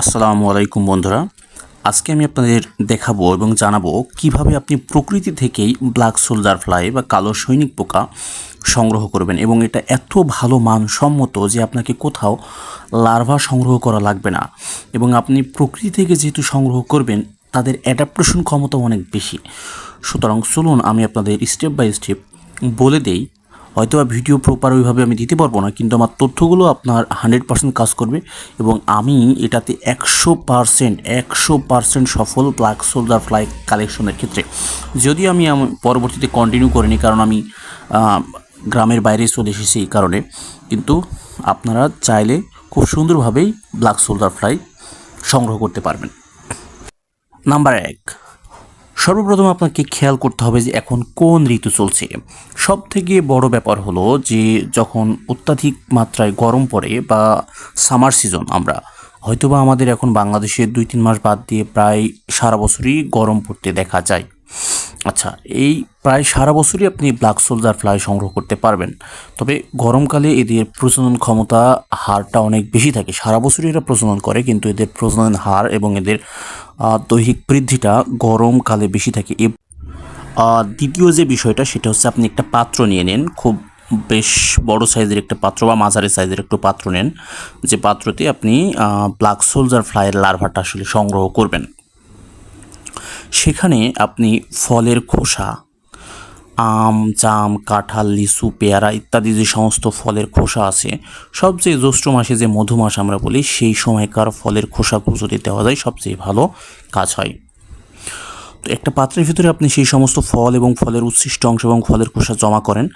আসসালামু আলাইকুম বন্ধুরা। আজকে আমি আপনাদের দেখাবো এবং জানাব কীভাবে আপনি প্রকৃতি থেকেই ব্ল্যাক সোলজার ফ্লাই বা কালো সৈনিক পোকা সংগ্রহ করবেন এবং এটা এত ভালো মানসম্মত যে আপনাকে কোথাও লার্ভা সংগ্রহ করা লাগবে না। এবং আপনি প্রকৃতি থেকে যেহেতু সংগ্রহ করবেন, তাদের অ্যাডাপ্টেশন ক্ষমতা অনেক বেশি। সুতরাং চলুন আমি আপনাদের স্টেপ বাই স্টেপ বলে দেই হয়তো বা ভিডিও প্রপার ওইভাবে আমি দিতে পারব না, কিন্তু আমার তথ্যগুলো আপনার হান্ড্রেড পার্সেন্ট কাজ করবে এবং আমি এটাতে একশো পার্সেন্ট একশো পার্সেন্ট সফল ব্ল্যাক সোলজার ফ্লাই কালেকশনের ক্ষেত্রে। যদি আমি পরবর্তীতে কন্টিনিউ করিনি কারণ আমি গ্রামের বাইরে চলে এসেছি এই কারণে, কিন্তু আপনারা চাইলে খুব সুন্দরভাবেই ব্ল্যাক সোলজার ফ্লাই সংগ্রহ করতে পারবেন। নাম্বার এক। সর্বপ্রথম আপনাকে খেয়াল করতে হবে যে এখন কোন ঋতু চলছে। সব থেকে বড় ব্যাপার হলো যে যখন অত্যাধিক মাত্রায় গরম পড়ে বা সামার সিজন আমরা, হয়তোবা আমাদের এখন বাংলাদেশে দুই তিন মাস বাদ দিয়ে প্রায় সারা বছরই গরম পড়তে দেখা যায়। আচ্ছা এই প্রায় সারা বছরই আপনি ব্ল্যাক সোলজার ফ্লাই সংগ্রহ করতে পারবেন। তবে গরমকালে এদের প্রজনন ক্ষমতা হারটা অনেক বেশি থাকে। সারা বছরই এরা প্রজনন করে, কিন্তু এদের প্রজনন হার এবং এদের দৈহিক বৃদ্ধিটা গরমকালে বেশি থাকে। দ্বিতীয় যে বিষয়টা, সেটা হচ্ছে আপনি একটা পাত্র নিয়ে নেন। খুব বেশ বড় সাইজের একটা পাত্র বা মাঝারি সাইজের একটু পাত্র নেন। যে পাত্রতে আপনি ব্ল্যাক সোলজার ফ্লাইয়ের লার্ভাটা আসলে সংগ্রহ করবেন। সেখানে আপনি ফলের খোসা, আম, জাম, কাঁঠাল, লিচু, পেয়ারা ইত্যাদি যে সমস্ত ফলের খোসা আছে, সবচেয়ে জ্যৈষ্ঠ মাসে যে মধু মাস আমরা বলি, সেই সময়কার ফলের খোসাগুলো যদি দেওয়া যায়, সবচেয়ে ভালো কাজ হয়। তো একটা পাত্রের ভিতরে আপনি সেই সমস্ত ফল এবং ফলের উচ্ছিষ্ট অংশ এবং ফলের খোসা জমা করেন।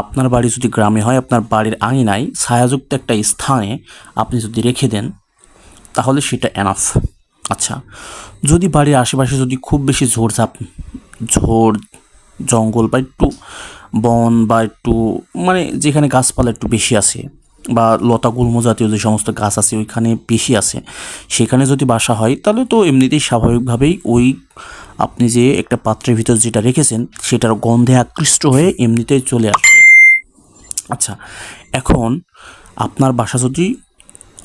আপনার বাড়ি যদি গ্রামে হয়, আপনার বাড়ির আঙিনায় ছায়াযুক্ত একটা স্থানে আপনি যদি রেখে দেন, তাহলে সেটা এনাফ আচ্ছা যদি বাড়ির আশেপাশে যদি খুব বেশি ঝোড়ঝাপ ঝোড় জঙ্গল বা একটু বন বা একটু মানে যেখানে গাছপালা একটু বেশি আছে বা লতা গুল্ম জাতীয় যে সমস্ত গাছ আছে ওইখানে বেশি আছে, সেখানে যদি বাসা হয়, তাহলে তো এমনিতেই স্বাভাবিকভাবেই ওই আপনি যে একটা পাত্রের ভিতর যেটা রেখেছেন, সেটার গন্ধে আকৃষ্ট হয়ে এমনিতেই চলে আসবে। আচ্ছা এখন আপনার বাসা যদি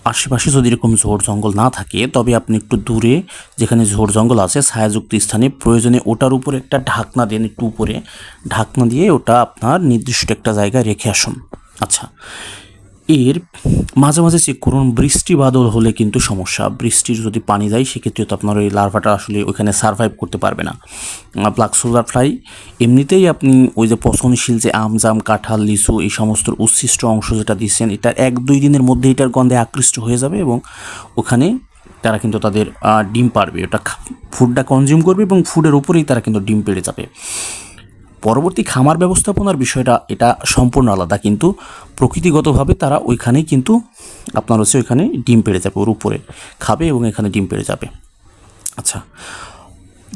আশেপাশে যদি এরকম ঝোড় জঙ্গল না থাকে, তবে আপনি একটু দূরে যেখানে ঝোড় জঙ্গল আছে, ছায়াযুক্ত স্থানে প্রয়োজনে ওটার উপরে একটা ঢাকনা দেন, একটু উপরে ঢাকনা দিয়ে ওটা আপনার নির্দিষ্ট একটা জায়গায় রেখে আসুন। আচ্ছা এর মাঝে মাঝে চেক করুন বৃষ্টি বাদল হলে কিন্তু সমস্যা। বৃষ্টির যদি পানি যায় সেক্ষেত্রে তো আপনার ওই লার্ভাটা আসলে ওইখানে সার্ভাইভ করতে পারবে না। ব্ল্যাক সোলার ফ্লাই এমনিতেই আপনি ওই যে পচনশীল যে আম জাম, কাঁঠাল, লিচু, এই সমস্ত উচ্ছিষ্ট অংশ যেটা দিচ্ছেন, এটা এক দুই দিনের মধ্যে এটার গন্ধে আকৃষ্ট হয়ে যাবে এবং ওখানে তারা কিন্তু তাদের ডিম পারবে। ওটা ফুডটা কনজিউম করবে এবং ফুডের উপরেই তারা কিন্তু ডিম পেড়ে যাবে। পরবর্তী খামার ব্যবস্থাপনার বিষয়টা এটা সম্পূর্ণ আলাদা, কিন্তু প্রকৃতিগতভাবে তারা ওইখানেই কিন্তু আপনার হচ্ছে ওইখানে ডিম পেড়ে যাবে, ওর উপরে খাবে এবং এখানে ডিম পেড়ে যাবে। আচ্ছা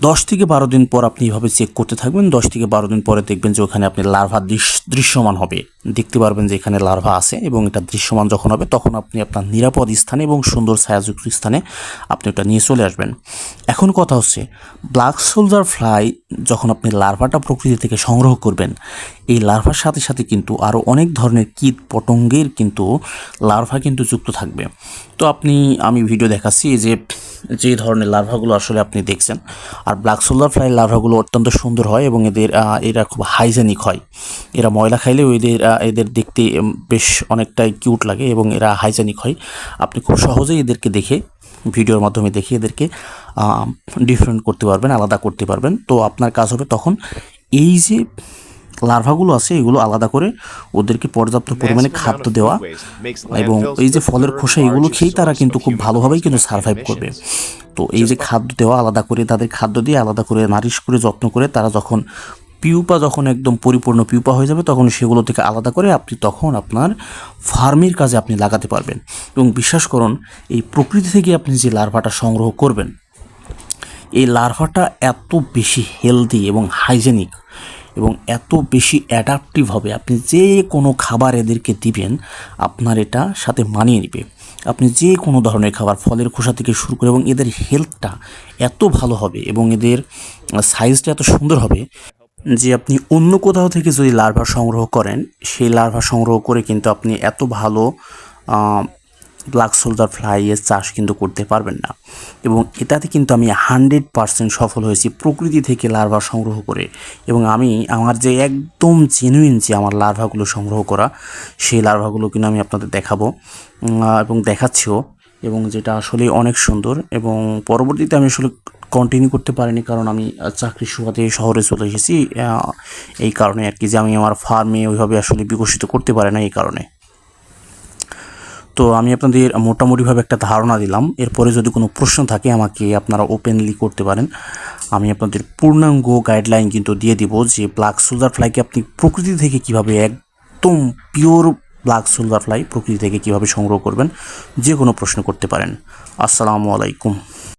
দশ থেকে বারো দিন পর আপনি এভাবে চেক করতে থাকবেন। দশ থেকে বারো দিন পরে দেখবেন যে ওখানে আপনি লার্ভা দৃশ- দৃশ্যমান হবে। দেখতে পারবেন যে এখানে লার্ভা আছে এবং এটা দৃশ্যমান যখন হবে, তখন আপনি আপনার নিরাপদ স্থানে এবং সুন্দর ছায়াযুক্ত স্থানে আপনি ওটা নিয়ে চলে আসবেন। এখন কথা হচ্ছে ব্ল্যাক সোলজার ফ্লাই যখন আপনি লার্ভাটা প্রকৃতি থেকে সংগ্রহ করবেন, এই লার্ভার সাথে সাথে কিন্তু আরও অনেক ধরনের কীট পতঙ্গের কিন্তু লার্ভা কিন্তু যুক্ত থাকবে। তো আপনি, আমি ভিডিও দেখাচ্ছি যে যে ধরনের লার্ভাগুলো আসলে আপনি দেখছেন। আর ব্ল্যাক সোলার ফ্লাই লার্ভাগুলো অত্যন্ত সুন্দর হয় এবং এদের এরা খুব হাইজেনিক হয়। এরা ময়লা খাইলেও এদের এদের দেখতে বেশ অনেকটাই কিউট লাগে এবং এরা হাইজেনিক হয়। আপনি খুব সহজেই এদেরকে দেখে, ভিডিওর মাধ্যমে দেখে এদেরকে ডিফারেন্ট করতে পারবেন, আলাদা করতে পারবেন। তো আপনার কাজ হবে তখন এই যে লার্ভাগুলো আছে এগুলো আলাদা করে ওদেরকে পর্যাপ্ত পরিমাণে খাদ্য দেওয়া এবং এই যে ফলের খোসা এগুলো খেয়েই তারা কিন্তু খুব ভালোভাবেই কিন্তু সার্ভাইভ করবে। তো এই যে খাদ্য দেওয়া আলাদা করে তাদের খাদ্য দিয়ে আলাদা করে নারিশ করে যত্ন করে তারা যখন পিউপা যখন একদম পরিপূর্ণ পিউপা হয়ে যাবে তখন সেগুলো থেকে আলাদা করে আপনি তখন আপনার ফার্মের কাজে আপনি লাগাতে পারবেন। এবং বিশ্বাস করুন এই প্রকৃতি থেকে আপনি যে লার্ভাটা সংগ্রহ করবেন এই লার্ভাটা এত বেশি হেলদি এবং হাইজেনিক এবং এত বেশি অ্যাডাপটিভ হবে। আপনি যে কোনো খাবার এদেরকে দিবেন, আপনার এটা সাথে মানিয়ে নেবে। আপনি যে কোনো ধরনের খাবার, ফলের খোসা থেকে শুরু করে এবং এদের হেলথটা এত ভালো হবে এবং এদের সাইজটা এত সুন্দর হবে যে আপনি অন্য কোথাও থেকে যদি লার্ভা সংগ্রহ করেন, সেই লার্ভা সংগ্রহ করে কিন্তু আপনি এত ভালো ব্ল্যাক সোলজার ফ্লাইয়ের চাষ কিন্তু করতে পারবেন না। এবং এটাতে কিন্তু আমি হান্ড্রেড পারসেন্ট সফল হয়েছি প্রকৃতি থেকে লার্ভা সংগ্রহ করে। এবং আমি আমার যে একদম জেনুইন যে আমার লার্ভাগুলো সংগ্রহ করা, সেই লার্ভাগুলো কিন্তু আমি আপনাদের দেখাবো এবং দেখাচ্ছিও। এবং যেটা আসলে অনেক সুন্দর এবং পরবর্তীতে আমি আসলে কন্টিনিউ করতে পারিনি কারণ আমি চাকরির সুবাদে শহরে চলে এসেছি এই কারণে আর কি যে আমি আমার ফার্মে ওইভাবে আসলে বিকশিত করতে পারি না এই কারণে। তো আমি আপনাদের মোটামুটিভাবে একটা ধারণা দিলাম। এরপরে যদি কোনো প্রশ্ন থাকে আমাকে আপনারা ওপেনলি করতে পারেন। আমি আপনাদের পূর্ণাঙ্গ গাইডলাইন কিন্তু দিয়ে দিব যে ব্ল্যাক সোলজার ফ্লাইকে আপনি প্রকৃতি থেকে কীভাবে একদম পিওর ব্ল্যাক সোলজার ফ্লাই প্রকৃতি থেকে কীভাবে সংগ্রহ করবেন, যে কোনো প্রশ্ন করতে পারেন। আসসালামু আলাইকুম।